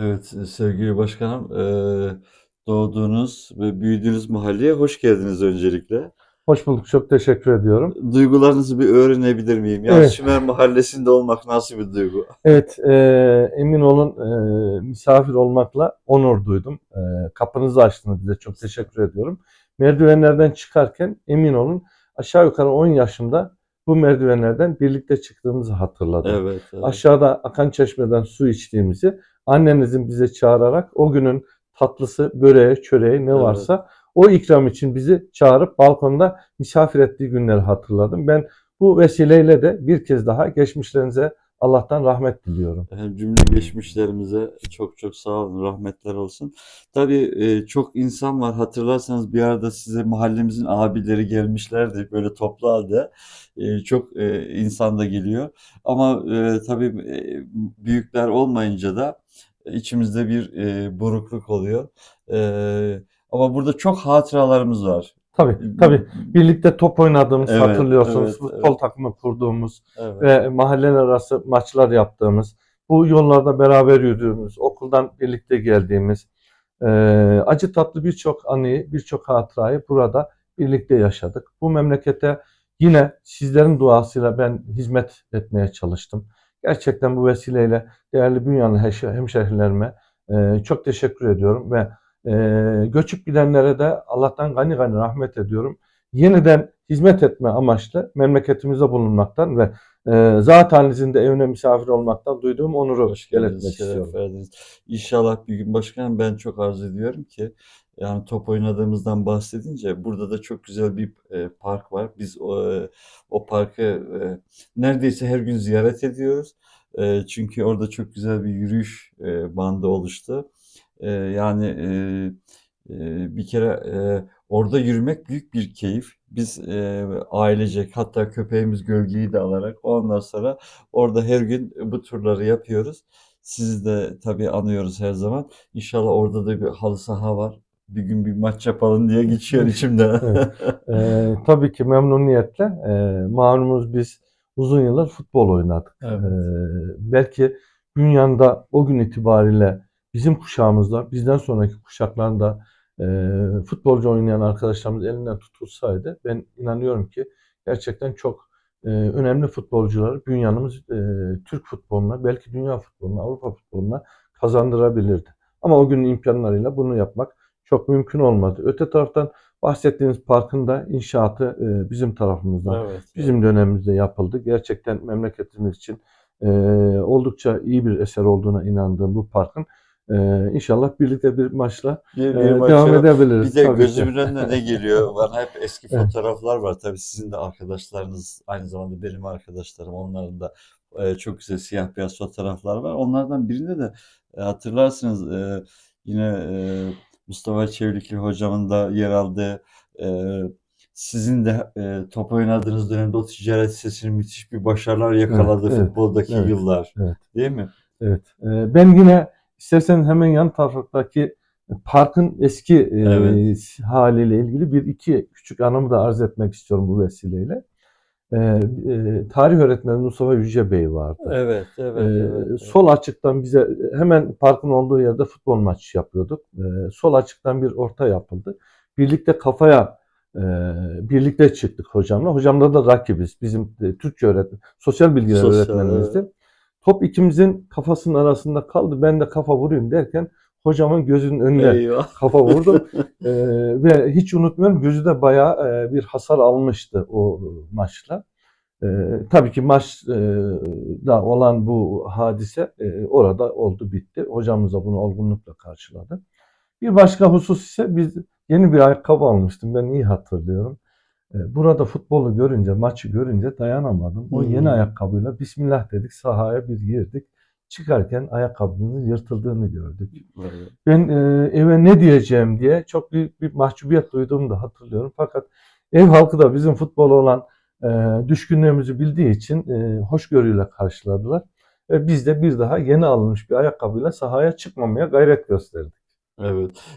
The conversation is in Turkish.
Evet, sevgili başkanım, eee, doğduğunuz ve büyüdüğünüz mahalleye hoş geldiniz öncelikle. Hoş bulduk. Çok teşekkür ediyorum. Duygularınızı bir öğrenebilir miyim? Yani Evet. Sümer Mahallesi'nde olmak nasıl bir duygu? Evet, e, emin olun e, misafir olmakla onur duydum. E, kapınızı açtınız bize. Çok teşekkür ediyorum. Merdivenlerden çıkarken emin olun aşağı yukarı 10 yaşımda bu merdivenlerden birlikte çıktığımızı hatırladım. Evet, evet. Aşağıda akan çeşmeden su içtiğimizi annenizin bize çağırarak o günün tatlısı, böreği, çöreği ne Evet. varsa o ikram için bizi çağırıp balkonda misafir ettiği günleri hatırladım. Ben bu vesileyle de bir kez daha geçmişlerinize Allah'tan rahmet diliyorum. Hem cümle geçmişlerimize çok çok sağ olun, rahmetler olsun. Tabii e, çok insan var. Hatırlarsanız bir arada size mahallemizin abileri gelmişlerdi böyle toplu halde. E, çok e, insan da geliyor. Ama tabii büyükler olmayınca da içimizde bir burukluk oluyor. Ama burada çok hatıralarımız var. Tabii, tabii. Birlikte top oynadığımız Evet, hatırlıyorsunuz. evet, Futbol evet. takımı kurduğumuz Evet. ve mahalleler arası maçlar yaptığımız, bu yollarda beraber yürüdüğümüz, okuldan birlikte geldiğimiz, e, acı tatlı birçok anıyı, birçok hatırayı burada birlikte yaşadık. Bu memlekete yine sizlerin duasıyla ben hizmet etmeye çalıştım. Gerçekten bu vesileyle değerli Bünyanlı heş- hemşehrilerime e, çok teşekkür ediyorum ve e, göçüp gidenlere de Allah'tan gani gani rahmet ediyorum. Yeniden hizmet etme amaçlı memleketimizde bulunmaktan ve e, zat halinizin de evine misafir olmaktan duyduğum onuru şeref istiyorum. verdiniz. İnşallah bir gün başkanım ben çok arzu ediyorum ki yani top oynadığımızdan bahsedince burada da çok güzel bir e, park var. Biz o, e, o parkı e, neredeyse her gün ziyaret ediyoruz. E, çünkü orada çok güzel bir yürüyüş e, bandı oluştu. E, yani e, e, bir kere e, orada yürümek büyük bir keyif. Biz e, ailecek hatta köpeğimiz gölgeyi de alarak ondan sonra orada her gün bu turları yapıyoruz. Sizi de tabii anıyoruz her zaman. İnşallah orada da bir halı saha var. Bir gün bir maç yapalım diye geçiyor içimden. Evet. Tabii ki memnuniyetle. E, malumunuz biz uzun yıllar futbol oynadık. Evet. E, belki dünyada o gün itibariyle bizim kuşağımızda, bizden sonraki kuşakların da e, futbolcu oynayan arkadaşlarımız elinden tutulsaydı ben inanıyorum ki gerçekten çok e, önemli futbolcuları dünyanımız e, Türk futboluna, belki dünya futboluna, Avrupa futboluna kazandırabilirdi. Ama o günün imkanlarıyla bunu yapmak çok mümkün olmadı. Öte taraftan bahsettiğiniz parkın da inşaatı e, bizim tarafımızdan, Evet. bizim dönemimizde yapıldı. Gerçekten memleketimiz için e, oldukça iyi bir eser olduğuna inandığım bu parkın e, inşallah birlikte bir maçla Bir, e, bir maça- devam edebiliriz. Bir de tabii ki. gözümün önüne ne geliyor? Bana hep eski fotoğraflar var. Tabii sizin de arkadaşlarınız aynı zamanda benim arkadaşlarım. Onların da e, çok güzel siyah beyaz fotoğraflar var. Onlardan birinde de e, hatırlarsınız e, yine e, Mustafa Çevlikli hocamın da yer aldığı e, sizin de e, top oynadığınız dönemde o ticaret sitesinin müthiş bir başarılar yakaladığı evet, futboldaki evet, yıllar. evet. Değil mi? Evet. E, ben yine isterseniz hemen yan taraftaki parkın eski e, Evet. haliyle ilgili bir iki küçük anımı da arz etmek istiyorum bu vesileyle. E, e, tarih öğretmeni Mustafa Yüce Bey vardı. Evet, evet, Ee, evet, evet. sol açıktan bize hemen parkın olduğu yerde futbol maçı yapıyorduk. Ee, sol açıktan bir orta yapıldı. Birlikte kafaya e, birlikte çıktık hocamla. Hocamla da rakibiz. Bizim e, Türkçe öğretmen, sosyal bilgiler Sosyal, öğretmenimizdi. Top ikimizin kafasının arasında kaldı. Ben de kafa vurayım derken hocamın gözünün önüne Eyvah. kafa vurdum. Ee, ve hiç unutmuyorum gözü de bayağı e, bir hasar almıştı o maçla. Ee, tabii ki maçta olan bu hadise e, orada oldu bitti. Hocamız da bunu olgunlukla karşıladı. Bir başka husus ise biz yeni bir ayakkabı almıştım. Ben iyi hatırlıyorum. Ee, burada futbolu görünce, maçı görünce dayanamadım. O Hmm. yeni ayakkabıyla Bismillah dedik sahaya bir girdik. Çıkarken ayakkabımızın yırtıldığını gördük. Evet. Ben e, eve ne diyeceğim diye çok büyük bir mahcubiyet duyduğumu da hatırlıyorum. Fakat ev halkı da bizim futbola olan e, düşkünlüğümüzü bildiği için e, hoşgörüyle karşıladılar. Ve biz de bir daha yeni alınmış bir ayakkabıyla sahaya çıkmamaya gayret gösterdik. Evet.